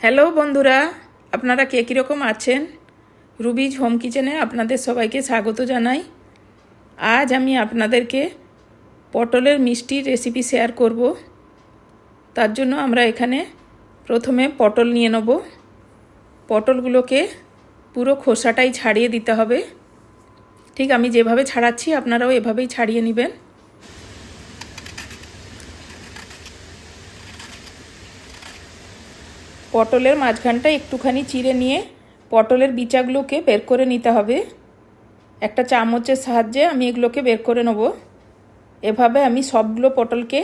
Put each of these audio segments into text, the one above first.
Hello বন্ধুরা, আপনারা কে কীরকম আছেন? রুবিজ হোম কিচেনে আপনাদের সবাইকে স্বাগত জানাই। আজ আমি আপনাদেরকে পটলের মিষ্টির রেসিপি শেয়ার করব। তার জন্য আমরা এখানে প্রথমে পটল নিয়ে নেব। পটলগুলোকে পুরো খোসাটাই ছাড়িয়ে দিতে হবে। ঠিক আমি যেভাবে ছাড়াচ্ছি, আপনারাও এভাবেই ছাড়িয়ে নেবেন। পটলের মাঝখানটা একটুখানি চিড়ে নিয়ে পটলের বিচাগুলোকে বের করে নিতে হবে। একটা চামচের সাহায্যে আমি এগুলোকে বের করে নেব। এভাবে আমি সবগুলো পটলকে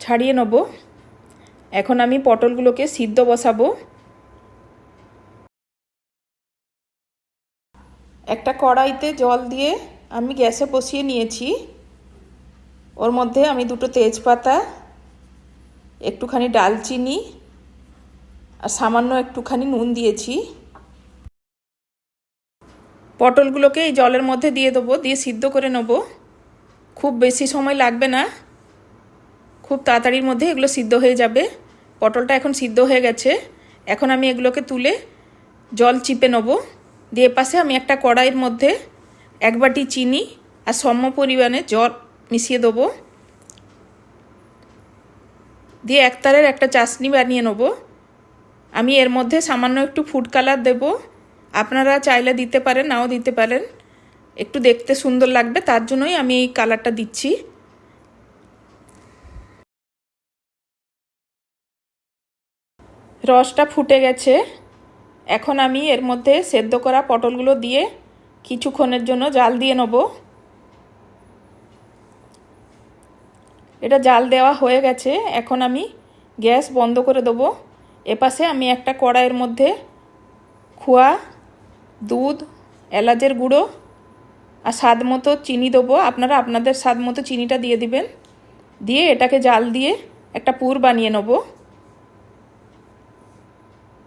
ছাড়িয়ে নেব। এখন আমি পটলগুলোকে সিদ্ধ বসাবো। একটা কড়াইতে জল দিয়ে আমি গ্যাসে বসিয়ে নিয়েছি। ওর মধ্যে আমি দুটো তেজপাতা একটুখানি ডালচিনি আর সামান্য একটুখানি নুন দিয়েছি। পটলগুলোকে এই জলের মধ্যে দিয়ে দেবো, দিয়ে সিদ্ধ করে নেব। খুব বেশি সময় লাগবে না। খুব তাড়াতাড়ির মধ্যে এগুলো সিদ্ধ হয়ে যাবে। পটলটা এখন সিদ্ধ হয়ে গেছে। এখন আমি এগুলোকে তুলে জল চিপে নেব। দিয়ে পাশে আমি একটা কড়াইয়ের মধ্যে এক বাটি চিনি আর সম পরিমাণে জল মিশিয়ে দেবো। দিয়ে একতারের একটা চাশনি বানিয়ে নেব। আমি এর মধ্যে সামান্য একটু ফুড কালার দেব। আপনারা চাইলে দিতে পারেন, নাও দিতে পারেন। একটু দেখতে সুন্দর লাগবে, তার জন্যই আমি এই কালারটা দিচ্ছি। রসটা ফুটে গেছে। এখন আমি এর মধ্যে সেদ্ধ করা পটলগুলো দিয়ে কিছুক্ষণের জন্য জাল দিয়ে নেব। এটা জাল দেওয়া হয়ে গেছে। এখন আমি গ্যাস বন্ধ করে দেবো। এপাশে আমি একটা কড়াইয়ের মধ্যে খোয়া, দুধ, এলাচের গুঁড়ো আর স্বাদ মতো চিনি দেবো। আপনারা আপনাদের স্বাদ মতো চিনিটা দিয়ে দিবেন। দিয়ে এটাকে জাল দিয়ে একটা পুর বানিয়ে নেব।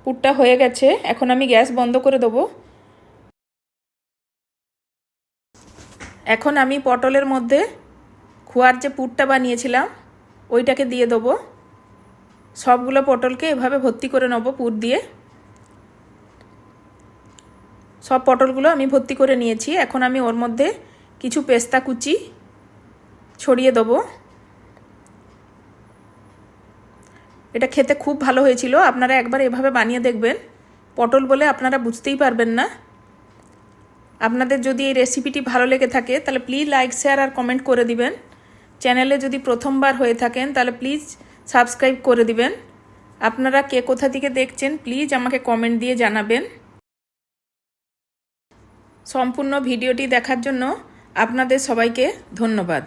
পুরটা হয়ে গেছে। এখন আমি গ্যাস বন্ধ করে দেবো। এখন আমি পটলের মধ্যে খোয়ার যে পুরটা বানিয়েছিলাম, ওইটাকে দিয়ে দেবো। সবগুলো পটলকে এভাবে ভর্তি করে নেব পুর দিয়ে। সব পটলগুলো আমি ভর্তি করে নিয়েছি। এখন আমি ওর মধ্যে কিছু পেস্তা কুচি ছড়িয়ে দেবো। এটা খেতে খুব ভালো হয়েছিল। আপনারা একবার এভাবে বানিয়ে দেখবেন। পটল বলে আপনারা বুঝতেই পারবেন না। আপনাদের যদি এই রেসিপিটি ভালো লেগে থাকে, তাহলে প্লিজ লাইক, শেয়ার আর কমেন্ট করে দিবেন। চ্যানেলে যদি প্রথমবার হয়ে থাকেন, তাহলে প্লিজ সাবস্ক্রাইব করে দিবেন। আপনারা কে কোথা থেকে দেখছেন প্লিজ আমাকে কমেন্ট দিয়ে জানাবেন। সম্পূর্ণ ভিডিওটি দেখার জন্য আপনাদের সবাইকে ধন্যবাদ।